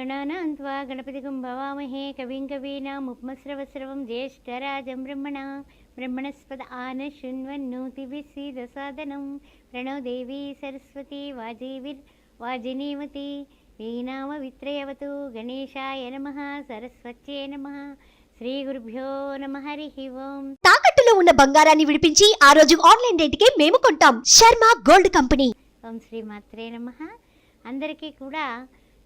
గణానాం త్వా గణపతిగం భవామహే కవిం కవీనాముపమస్రవస్రవం జ్యేష్ఠరాజం బ్రహ్మణ బ్రహ్మణస్పద ఆన శృణ్వన్నోతిభిస్సీద సాదనం ప్రణో దేవీ సరస్వతి వాజీవిర్ వాజినీమతి వీణామ విత్రయవతు గణేశాయ నమ సరస్వత్యే నమ శ్రీ గురుభ్యో నమ హరి ఓం తాకట్టులో ఉన్న బంగారాన్ని విడిపించి ఆ రోజు ఆన్లైన్ రేటుకే మేము కొంటాం. Sharma gold company. ఓం శ్రీ మాత్రే నమ. అందరికీ కూడా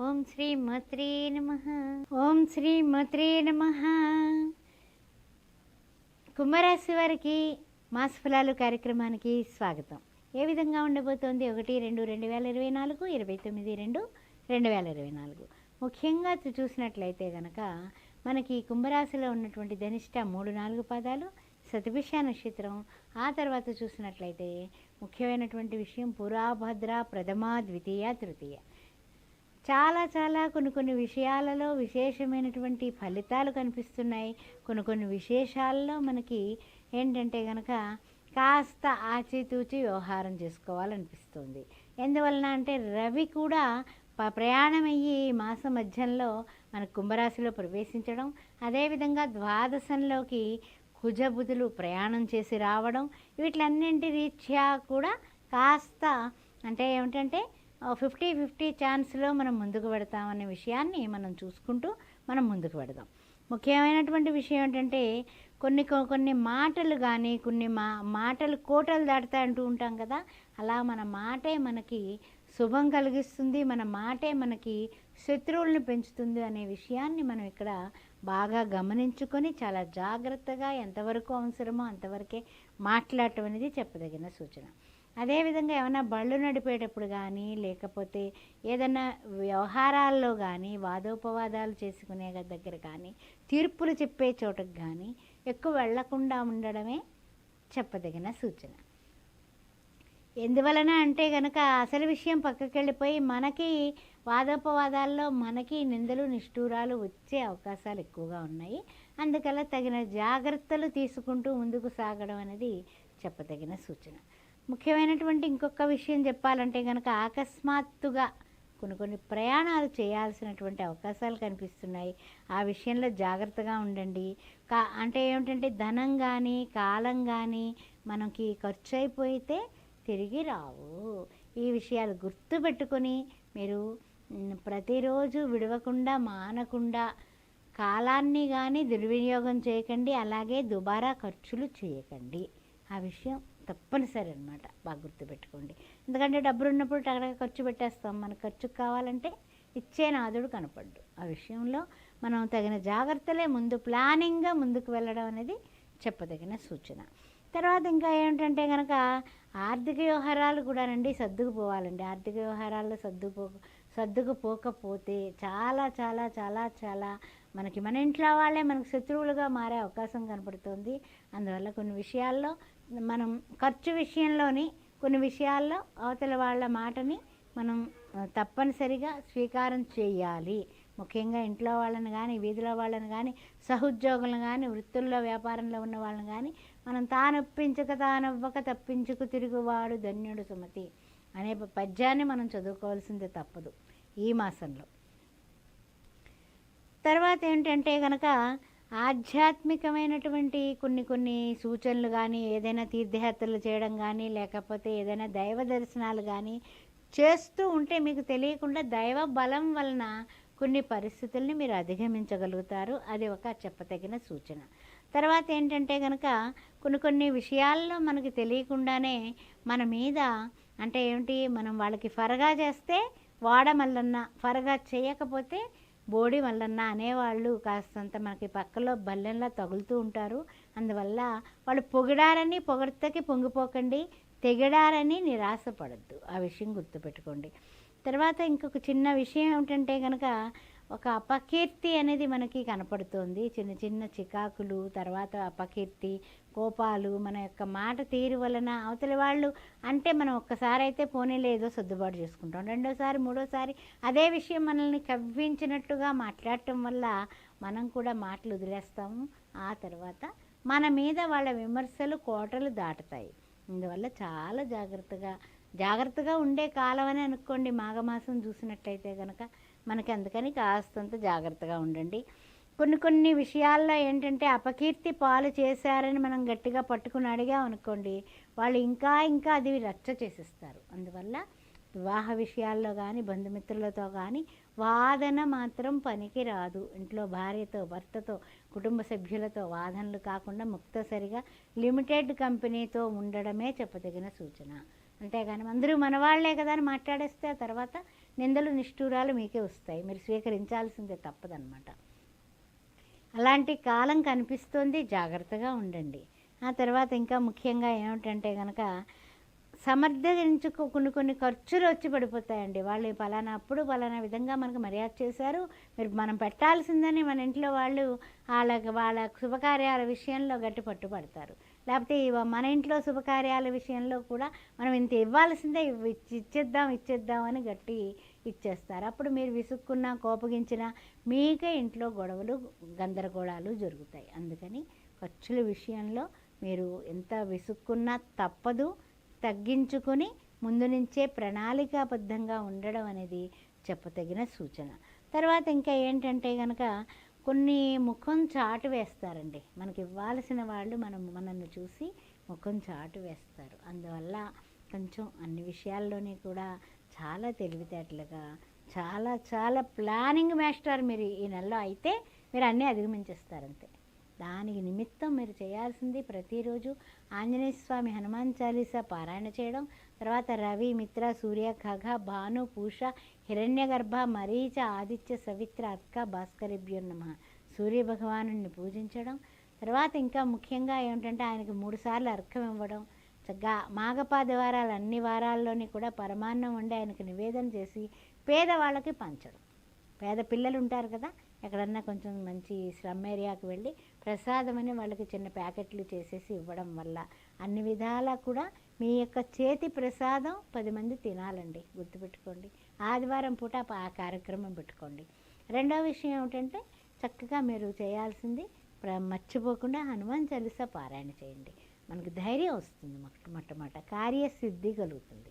ఓం శ్రీ మత్రే నమ. ఓం శ్రీ మత్రే నమ. కుంభరాశి వారికి మాస ఫలాలు కార్యక్రమానికి స్వాగతం. ఏ విధంగా ఉండబోతోంది? ఒకటి రెండు రెండు వేల ఇరవై నాలుగు ఇరవై తొమ్మిది రెండు రెండు వేల ఇరవై నాలుగు. ముఖ్యంగా చూసినట్లయితే కనుక మనకి కుంభరాశిలో ఉన్నటువంటి ధనిష్ట మూడు నాలుగు పాదాలు సతిభిష నక్షత్రం ఆ తర్వాత చూసినట్లయితే ముఖ్యమైనటువంటి విషయం పురాభద్ర ప్రథమ ద్వితీయ తృతీయ. చాలా చాలా కొన్ని కొన్ని విషయాలలో విశేషమైనటువంటి ఫలితాలు కనిపిస్తున్నాయి. కొన్ని కొన్ని విశేషాల్లో మనకి ఏంటంటే కనుక కాస్త ఆచితూచి వ్యవహారం చేసుకోవాలనిపిస్తుంది. ఎందువలన అంటే రవి కూడా ప- ప్రయాణం ఈ మాస మధ్యంలో మన కుంభరాశిలో ప్రవేశించడం అదేవిధంగా ద్వాదశంలోకి కుజబుధులు ప్రయాణం చేసి రావడం వీటిలన్నింటి రీత్యా కూడా కాస్త అంటే ఏమిటంటే ఫిఫ్టీ ఫిఫ్టీ ఛాన్స్లో మనం ముందుకు పెడతామనే విషయాన్ని మనం చూసుకుంటూ మనం ముందుకు పెడదాం ముఖ్యమైనటువంటి విషయం ఏంటంటే కొన్ని కొ- కొన్ని మాటలు కానీ కొన్ని మా మాటలు కోటలు దాటుతాయి అంటూ ఉంటాం కదా అలా మన మాటే మనకి శుభం కలిగిస్తుంది మన మాటే మనకి శత్రువులను పెంచుతుంది అనే విషయాన్ని మనం ఇక్కడ బాగా గమనించుకొని చాలా జాగ్రత్తగా ఎంతవరకు అవసరమో అంతవరకే మాట్లాడటం అనేది చెప్పదగిన సూచన. అదేవిధంగా ఏమైనా బళ్ళు నడిపేటప్పుడు కానీ లేకపోతే ఏదైనా వ్యవహారాల్లో కానీ వాదోపవాదాలు చేసుకునే దగ్గర కానీ తీర్పులు చెప్పే చోటకు కానీ ఎక్కువ వెళ్ళకుండా ఉండడమే చెప్పదగిన సూచన. ఎందువలన అంటే గనక అసలు విషయం పక్కకి వెళ్ళిపోయి మనకి వాదోపవాదాల్లో మనకి నిందలు నిష్ఠూరాలు వచ్చే అవకాశాలు ఎక్కువగా ఉన్నాయి. అందుకలా తగిన జాగ్రత్తలు తీసుకుంటూ ముందుకు సాగడం అనేది చెప్పదగిన సూచన. ముఖ్యమైనటువంటి ఇంకొక విషయం చెప్పాలంటే కనుక అకస్మాత్తుగా కొన్ని కొన్ని ప్రయాణాలు చేయాల్సినటువంటి అవకాశాలు కనిపిస్తున్నాయి. ఆ విషయంలో జాగ్రత్తగా ఉండండి. కా అంటే ఏమిటంటే ధనం కానీ కాలం కానీ మనకి ఖర్చు అయిపోయితే తిరిగి రావు. ఈ విషయాలు గుర్తుపెట్టుకొని మీరు ప్రతిరోజు విడవకుండా మానకుండా కాలాన్ని కానీ దుర్వినియోగం చేయకండి. అలాగే దుబారా ఖర్చులు చేయకండి. ఆ విషయం తప్పనిసరి అనమాట బాగా గుర్తుపెట్టుకోండి. ఎందుకంటే డబ్బులు ఉన్నప్పుడు టగడగా ఖర్చు పెట్టేస్తాం. మనకు ఖర్చుకు కావాలంటే ఇచ్చే నాదుడు కనపడ్డు. ఆ విషయంలో మనం తగిన జాగ్రత్తలే ముందు ప్లానింగ్గా ముందుకు వెళ్ళడం అనేది చెప్పదగిన సూచన. తర్వాత ఇంకా ఏంటంటే కనుక ఆర్థిక వ్యవహారాలు కూడా రండి సర్దుకుపోవాలండి. ఆర్థిక వ్యవహారాల్లో సర్దుకుపో సర్దుకుపోకపోతే చాలా చాలా చాలా చాలా మనకి మన ఇంట్లో వాళ్ళే మనకు శత్రువులుగా మారే అవకాశం కనపడుతుంది. అందువల్ల కొన్ని విషయాల్లో మనం ఖర్చు విషయంలోని కొన్ని విషయాల్లో అవతల వాళ్ళ మాటని మనం తప్పనిసరిగా స్వీకారం చేయాలి. ముఖ్యంగా ఇంట్లో వాళ్ళని కానీ వీధిలో వాళ్ళని కానీ సహోద్యోగులను కానీ వృత్తుల్లో వ్యాపారంలో ఉన్న వాళ్ళని కానీ మనం తానొప్పించక తానవ్వక తప్పించుకు తిరుగువాడు ధన్యుడు సుమతి. అనే పద్యాన్ని మనం చదువుకోవాల్సిందే తప్పదు ఈ మాసంలో. తర్వాత ఏంటంటే కనుక ఆధ్యాత్మికమైనటువంటి కొన్ని కొన్ని సూచనలు కానీ ఏదైనా తీర్థయాత్రలు చేయడం కానీ లేకపోతే ఏదైనా దైవ దర్శనాలు కానీ చేస్తూ ఉంటే మీకు తెలియకుండా దైవ బలం వలన కొన్ని పరిస్థితుల్ని మీరు అధిగమించగలుగుతారు. అది ఒక చెప్పతగిన సూచన. తర్వాత ఏంటంటే కనుక కొన్ని కొన్ని విషయాల్లో మనకి తెలియకుండానే మన మీద అంటే ఏమిటి? మనం వాళ్ళకి ఫరగా చేస్తే వాడ మల్లన్న ఫరగా చేయకపోతే బోడి మల్లన్న అనేవాళ్ళు కాస్తంత మనకి పక్కలో బల్లెంలా తగులుతూ ఉంటారు. అందువల్ల వాళ్ళు పొగిడారని పొగడ్తకి పొంగిపోకండి తెగడారని నిరాశపడద్దు. ఆ విషయం గుర్తుపెట్టుకోండి. తర్వాత ఇంకొక చిన్న విషయం ఏమిటంటే కనుక ఒక అపకీర్తి అనేది మనకి కనపడుతోంది. చిన్న చిన్న చికాకులు తర్వాత అపకీర్తి కోపాలు మన యొక్క మాట తీరు వలన అవతలి వాళ్ళు అంటే మనం ఒక్కసారి అయితే పోనీలో ఏదో సర్దుబాటు చేసుకుంటాం. రెండోసారి మూడోసారి అదే విషయం మనల్ని కవ్వించినట్టుగా మాట్లాడటం వల్ల మనం కూడా మాటలు వదిలేస్తాము. ఆ తర్వాత మన మీద వాళ్ళ విమర్శలు కోటలు దాటుతాయి. అందువల్ల చాలా జాగ్రత్తగా జాగ్రత్తగా ఉండే కాలం అని అనుకోండి మాఘమాసం చూసినట్లయితే కనుక మనకి అందుకని కాస్తంత జాగ్రత్తగా ఉండండి. కొన్ని కొన్ని విషయాల్లో ఏంటంటే అపకీర్తి పాలు చేశారని మనం గట్టిగా పట్టుకుని అడిగాం అనుకోండి వాళ్ళు ఇంకా ఇంకా అది రచ్చ చేసేస్తారు. అందువల్ల వివాహ విషయాల్లో కానీ బంధుమిత్రులతో కానీ వాదన మాత్రం పనికి రాదు. ఇంట్లో భార్యతో భర్తతో కుటుంబ సభ్యులతో వాదనలు కాకుండా ముక్తసరిగా లిమిటెడ్ కంపెనీతో ఉండడమే చెప్పదగిన సూచన. అంతేగాని అందరూ మనవాళ్ళే కదా అని మాట్లాడేస్తే ఆ తర్వాత నిందలు నిష్ఠూరాలు మీకే వస్తాయి. మీరు స్వీకరించాల్సిందే తప్పదనమాట అలాంటి కాలం కనిపిస్తుంది జాగ్రత్తగా ఉండండి. ఆ తర్వాత ఇంకా ముఖ్యంగా ఏమిటంటే కనుక సమర్థించుకో కొన్ని కొన్ని ఖర్చులు వచ్చి పడిపోతాయండి. వాళ్ళు పలానా అప్పుడు పలానా విధంగా మనకు మర్యాద చేశారు. మీరు మనం పెట్టాల్సిందని మన ఇంట్లో వాళ్ళు వాళ్ళకి వాళ్ళ శుభకార్యాల విషయంలో గట్టి పట్టుబడతారు. లేకపోతే మన ఇంట్లో శుభకార్యాల విషయంలో కూడా మనం ఇంత ఇవ్వాల్సిందే ఇచ్చేద్దాం ఇచ్చేద్దాం అని గట్టి ఇచ్చేస్తారు. అప్పుడు మీరు విసుక్కున్నా కోపగించినా మీకే ఇంట్లో గొడవలు గందరగోళాలు జరుగుతాయి. అందుకని ఖర్చుల విషయంలో మీరు ఎంత విసుక్కున్నా తప్పదు. తగ్గించుకొని ముందు నుంచే ప్రణాళికాబద్ధంగా ఉండడం అనేది చెప్పదగిన సూచన. తర్వాత ఇంకా ఏంటంటే కనుక కొన్ని ముఖం చాటు వేస్తారండి. మనకి ఇవ్వాల్సిన వాళ్ళు మనం మనల్ని చూసి ముఖం చాటు వేస్తారు. అందువల్ల కొంచెం అన్ని విషయాల్లోనే కూడా చాలా తెలివితేటలుగా చాలా చాలా ప్లానింగ్ మాస్టర్ మీరు ఈ నెలలో అయితే మీరు అన్నీ అధిగమించేస్తారంతే. దానికి నిమిత్తం మీరు చేయాల్సింది ప్రతిరోజు ఆంజనేయ స్వామి హనుమాన్ చాలీసా పారాయణ చేయడం తర్వాత రవి మిత్ర సూర్య ఖగ భాను పూష హిరణ్యగర్భ మరీచ ఆదిత్య సవిత్ర అర్క భాస్కరిభ్యో నమ. సూర్య భగవాను పూజించడం. తర్వాత ఇంకా ముఖ్యంగా ఏమిటంటే ఆయనకి మూడుసార్లు అర్ఘం ఇవ్వడం. చక్కగా మాఘపాద వారాలు అన్ని వారాల్లోని కూడా పరమాన్నం వండి ఆయనకు నివేదన చేసి పేదవాళ్ళకి పంచడం. పేద పిల్లలు ఉంటారు కదా ఎక్కడన్నా కొంచెం మంచి స్లమ్ ఏరియాకి వెళ్ళి ప్రసాదం అని వాళ్ళకి చిన్న ప్యాకెట్లు చేసేసి ఇవ్వడం వల్ల అన్ని విధాలా కూడా మీ యొక్క చేతి ప్రసాదం పది మంది తినాలండి. గుర్తుపెట్టుకోండి. ఆదివారం పూట ఆ కార్యక్రమం పెట్టుకోండి. రెండో విషయం ఏమిటంటే చక్కగా మీరు చేయాల్సింది ప్ర మర్చిపోకుండా హనుమాన్ చాలీసా పారాయణ చేయండి. మనకు ధైర్యం వస్తుంది మొట్ట మొట్టమొదట. కార్యసిద్ధి కలుగుతుంది.